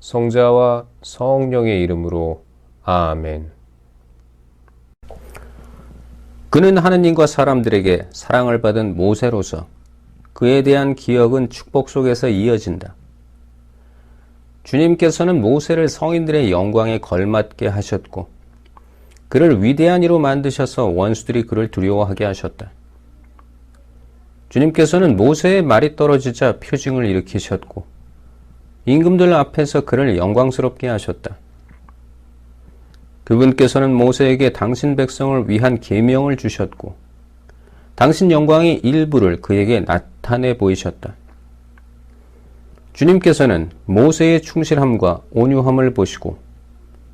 성자와 성령의 이름으로 아멘. 그는 하느님과 사람들에게 사랑을 받은 모세로서 그에 대한 기억은 축복 속에서 이어진다. 주님께서는 모세를 성인들의 영광에 걸맞게 하셨고 그를 위대한 이로 만드셔서 원수들이 그를 두려워하게 하셨다. 주님께서는 모세의 말이 떨어지자 표징을 일으키셨고 임금들 앞에서 그를 영광스럽게 하셨다. 그분께서는 모세에게 당신 백성을 위한 계명을 주셨고 당신 영광의 일부를 그에게 나타내 보이셨다. 주님께서는 모세의 충실함과 온유함을 보시고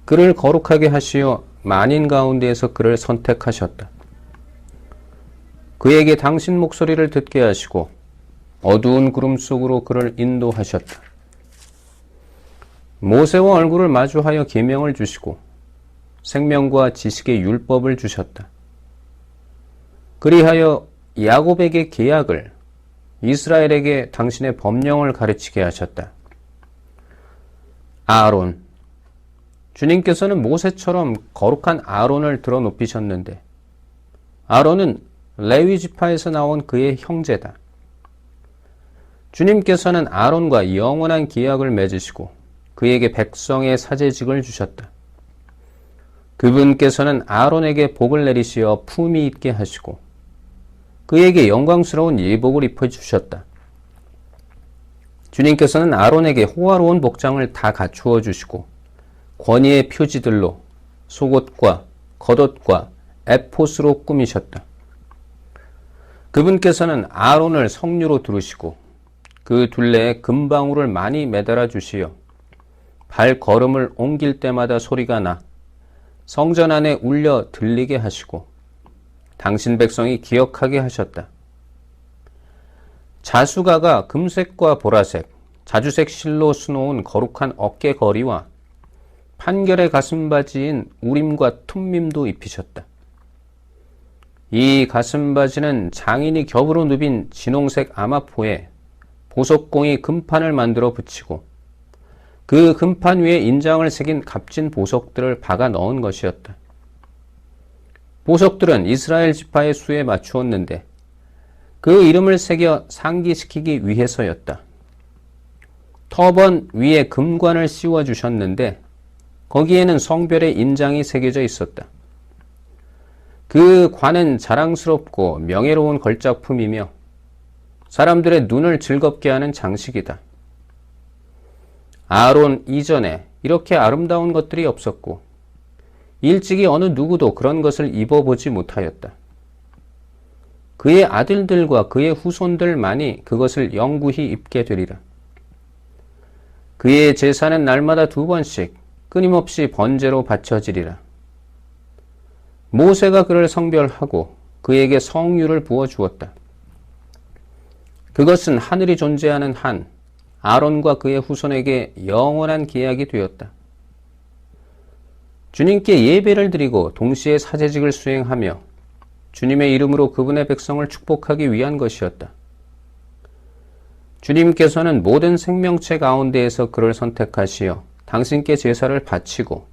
그를 거룩하게 하시어 만인 가운데에서 그를 선택하셨다. 그에게 당신 목소리를 듣게 하시고 어두운 구름 속으로 그를 인도하셨다. 모세와 얼굴을 마주하여 계명을 주시고 생명과 지식의 율법을 주셨다. 그리하여 야곱에게 계약을 이스라엘에게 당신의 법령을 가르치게 하셨다. 아론 주님께서는 모세처럼 거룩한 아론을 들어 높이셨는데 아론은 레위 지파에서 나온 그의 형제다. 주님께서는 아론과 영원한 계약을 맺으시고 그에게 백성의 사제직을 주셨다. 그분께서는 아론에게 복을 내리시어 품위 있게 하시고 그에게 영광스러운 예복을 입혀 주셨다. 주님께서는 아론에게 호화로운 복장을 다 갖추어 주시고 권위의 표지들로 속옷과 겉옷과 에포스로 꾸미셨다. 그분께서는 아론을 성류로 두르시고 그 둘레에 금방울을 많이 매달아 주시어 발걸음을 옮길 때마다 소리가 나 성전 안에 울려 들리게 하시고 당신 백성이 기억하게 하셨다. 자수가가 금색과 보라색, 자주색 실로 수놓은 거룩한 어깨 거리와 판결의 가슴바지인 우림과 툼밈도 입히셨다. 이 가슴바지는 장인이 겹으로 누빈 진홍색 아마포에 보석공이 금판을 만들어 붙이고 그 금판 위에 인장을 새긴 값진 보석들을 박아 넣은 것이었다. 보석들은 이스라엘 지파의 수에 맞추었는데 그 이름을 새겨 상기시키기 위해서였다. 터번 위에 금관을 씌워 주셨는데 거기에는 성별의 인장이 새겨져 있었다. 그 관은 자랑스럽고 명예로운 걸작품이며 사람들의 눈을 즐겁게 하는 장식이다. 아론 이전에 이렇게 아름다운 것들이 없었고 일찍이 어느 누구도 그런 것을 입어보지 못하였다. 그의 아들들과 그의 후손들만이 그것을 영구히 입게 되리라. 그의 제사는 날마다 두 번씩 끊임없이 번제로 바쳐지리라. 모세가 그를 성별하고 그에게 성유를 부어 주었다. 그것은 하늘이 존재하는 한 아론과 그의 후손에게 영원한 계약이 되었다. 주님께 예배를 드리고 동시에 사제직을 수행하며 주님의 이름으로 그분의 백성을 축복하기 위한 것이었다. 주님께서는 모든 생명체 가운데에서 그를 선택하시어 당신께 제사를 바치고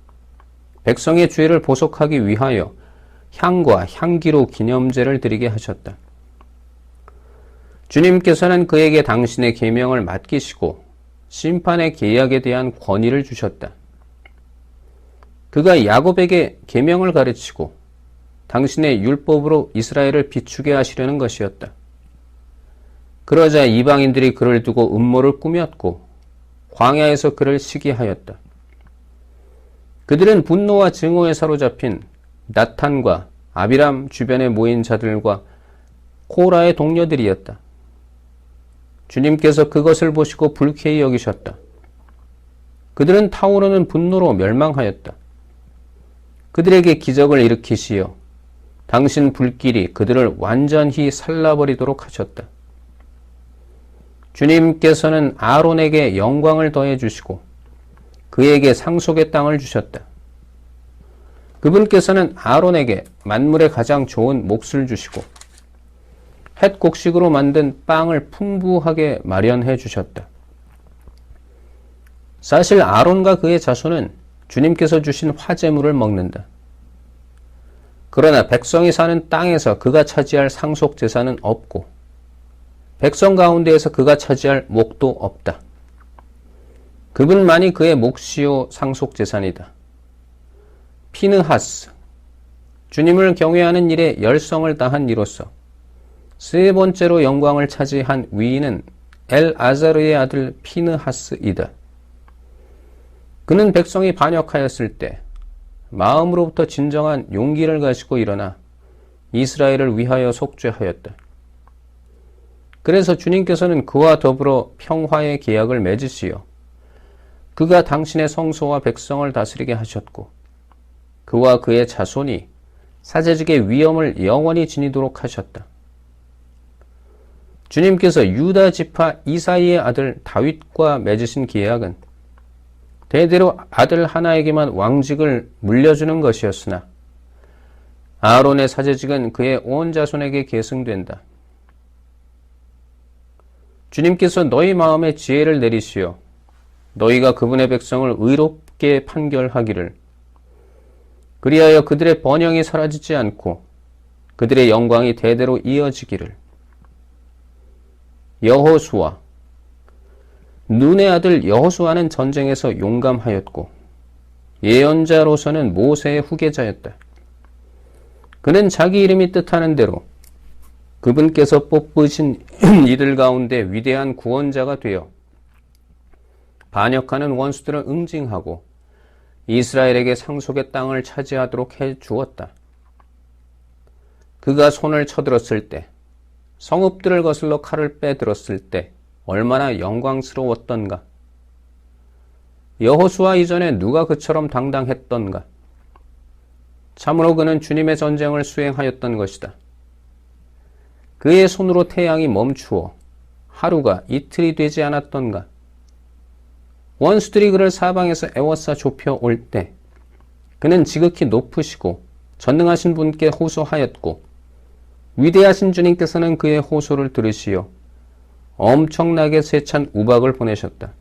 백성의 죄를 보속하기 위하여 향과 향기로 기념제를 드리게 하셨다. 주님께서는 그에게 당신의 계명을 맡기시고 심판의 계약에 대한 권위를 주셨다. 그가 야곱에게 계명을 가르치고 당신의 율법으로 이스라엘을 비추게 하시려는 것이었다. 그러자 이방인들이 그를 두고 음모를 꾸몄고 광야에서 그를 시기하였다. 그들은 분노와 증오에 사로잡힌 나탄과 아비람 주변에 모인 자들과 코라의 동료들이었다. 주님께서 그것을 보시고 불쾌히 여기셨다. 그들은 타오르는 분노로 멸망하였다. 그들에게 기적을 일으키시어 당신 불길이 그들을 완전히 살라버리도록 하셨다. 주님께서는 아론에게 영광을 더해 주시고 그에게 상속의 땅을 주셨다. 그분께서는 아론에게 만물의 가장 좋은 몫을 주시고 햇 곡식으로 만든 빵을 풍부하게 마련해 주셨다. 사실 아론과 그의 자손은 주님께서 주신 화재물을 먹는다. 그러나 백성이 사는 땅에서 그가 차지할 상속 재산은 없고 백성 가운데에서 그가 차지할 목도 없다. 그분만이 그의 몫이요 상속 재산이다. 피느하스 주님을 경외하는 일에 열성을 다한 이로서 세 번째로 영광을 차지한 위인은 엘 아자르의 아들 피느하스이다. 그는 백성이 반역하였을 때 마음으로부터 진정한 용기를 가지고 일어나 이스라엘을 위하여 속죄하였다. 그래서 주님께서는 그와 더불어 평화의 계약을 맺으시어 그가 당신의 성소와 백성을 다스리게 하셨고 그와 그의 자손이 사제직의 위엄을 영원히 지니도록 하셨다. 주님께서 유다 지파 이사이의 아들 다윗과 맺으신 계약은 대대로 아들 하나에게만 왕직을 물려주는 것이었으나 아론의 사제직은 그의 온 자손에게 계승된다. 주님께서 너희 마음에 지혜를 내리시어 너희가 그분의 백성을 의롭게 판결하기를 그리하여 그들의 번영이 사라지지 않고 그들의 영광이 대대로 이어지기를 여호수아 눈의 아들 여호수아는 전쟁에서 용감하였고 예언자로서는 모세의 후계자였다. 그는 자기 이름이 뜻하는 대로 그분께서 뽑으신 이들 가운데 위대한 구원자가 되어 반역하는 원수들을 응징하고 이스라엘에게 상속의 땅을 차지하도록 해 주었다. 그가 손을 쳐들었을 때, 성읍들을 거슬러 칼을 빼들었을 때 얼마나 영광스러웠던가. 여호수아 이전에 누가 그처럼 당당했던가. 참으로 그는 주님의 전쟁을 수행하였던 것이다. 그의 손으로 태양이 멈추어 하루가 이틀이 되지 않았던가. 원수들이 그를 사방에서 애워싸 좁혀 올 때 그는 지극히 높으시고 전능하신 분께 호소하였고 위대하신 주님께서는 그의 호소를 들으시어 엄청나게 세찬 우박을 보내셨다.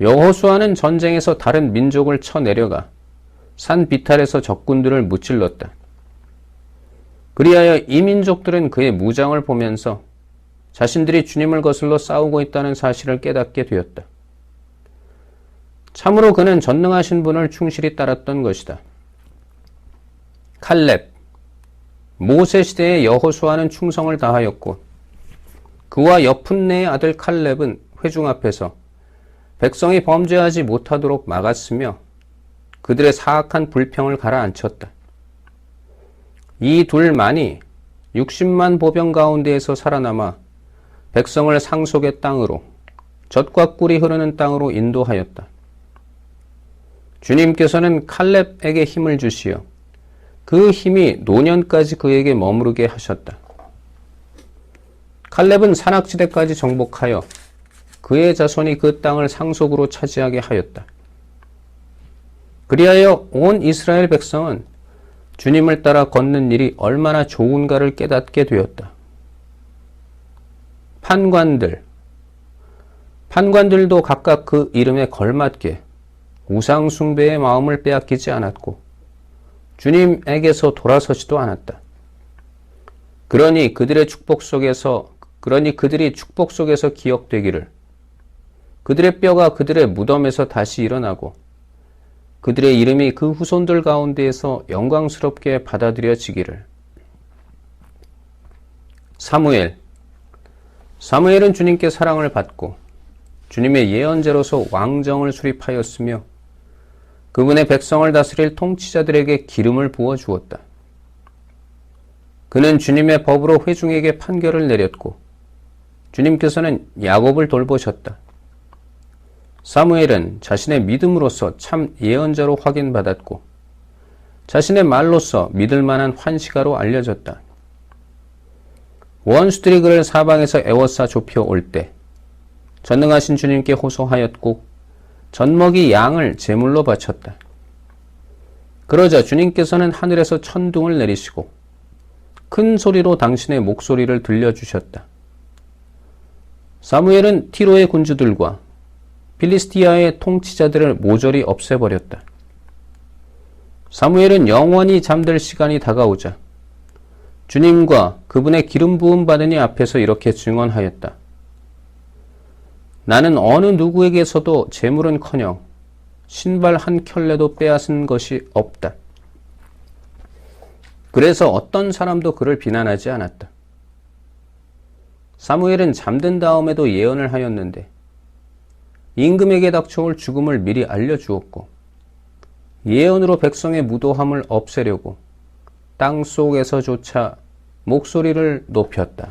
여호수아는 전쟁에서 다른 민족을 쳐내려가 산 비탈에서 적군들을 무찔렀다. 그리하여 이 민족들은 그의 무장을 보면서 자신들이 주님을 거슬러 싸우고 있다는 사실을 깨닫게 되었다. 참으로 그는 전능하신 분을 충실히 따랐던 것이다. 칼렙 모세 시대의 여호수아는 충성을 다하였고 그와 여푼네의 아들 칼렙은 회중 앞에서 백성이 범죄하지 못하도록 막았으며 그들의 사악한 불평을 가라앉혔다. 이 둘만이 60만 보병 가운데에서 살아남아 백성을 상속의 땅으로 젖과 꿀이 흐르는 땅으로 인도하였다. 주님께서는 칼렙에게 힘을 주시어 그 힘이 노년까지 그에게 머무르게 하셨다. 칼렙은 산악지대까지 정복하여 그의 자손이 그 땅을 상속으로 차지하게 하였다. 그리하여 온 이스라엘 백성은 주님을 따라 걷는 일이 얼마나 좋은가를 깨닫게 되었다. 판관들, 판관들도 각각 그 이름에 걸맞게 우상숭배의 마음을 빼앗기지 않았고 주님에게서 돌아서지도 않았다. 그러니 그들의 축복 속에서 그러니 그들이 축복 속에서 기억되기를. 그들의 뼈가 그들의 무덤에서 다시 일어나고 그들의 이름이 그 후손들 가운데에서 영광스럽게 받아들여지기를. 사무엘. 사무엘은 주님께 사랑을 받고 주님의 예언자로서 왕정을 수립하였으며 그분의 백성을 다스릴 통치자들에게 기름을 부어 주었다. 그는 주님의 법으로 회중에게 판결을 내렸고 주님께서는 야곱을 돌보셨다. 사무엘은 자신의 믿음으로서 참 예언자로 확인받았고 자신의 말로써 믿을 만한 환시가로 알려졌다. 원수들이 그를 사방에서 애워싸 좁혀 올 때 전능하신 주님께 호소하였고 젖먹이 양을 제물로 바쳤다. 그러자 주님께서는 하늘에서 천둥을 내리시고 큰 소리로 당신의 목소리를 들려주셨다. 사무엘은 티로의 군주들과 필리스티아의 통치자들을 모조리 없애버렸다. 사무엘은 영원히 잠들 시간이 다가오자 주님과 그분의 기름 부음 받으니 앞에서 이렇게 증언하였다. 나는 어느 누구에게서도 재물은커녕 신발 한 켤레도 빼앗은 것이 없다. 그래서 어떤 사람도 그를 비난하지 않았다. 사무엘은 잠든 다음에도 예언을 하였는데 임금에게 닥쳐올 죽음을 미리 알려주었고 예언으로 백성의 무도함을 없애려고 땅 속에서조차 목소리를 높였다.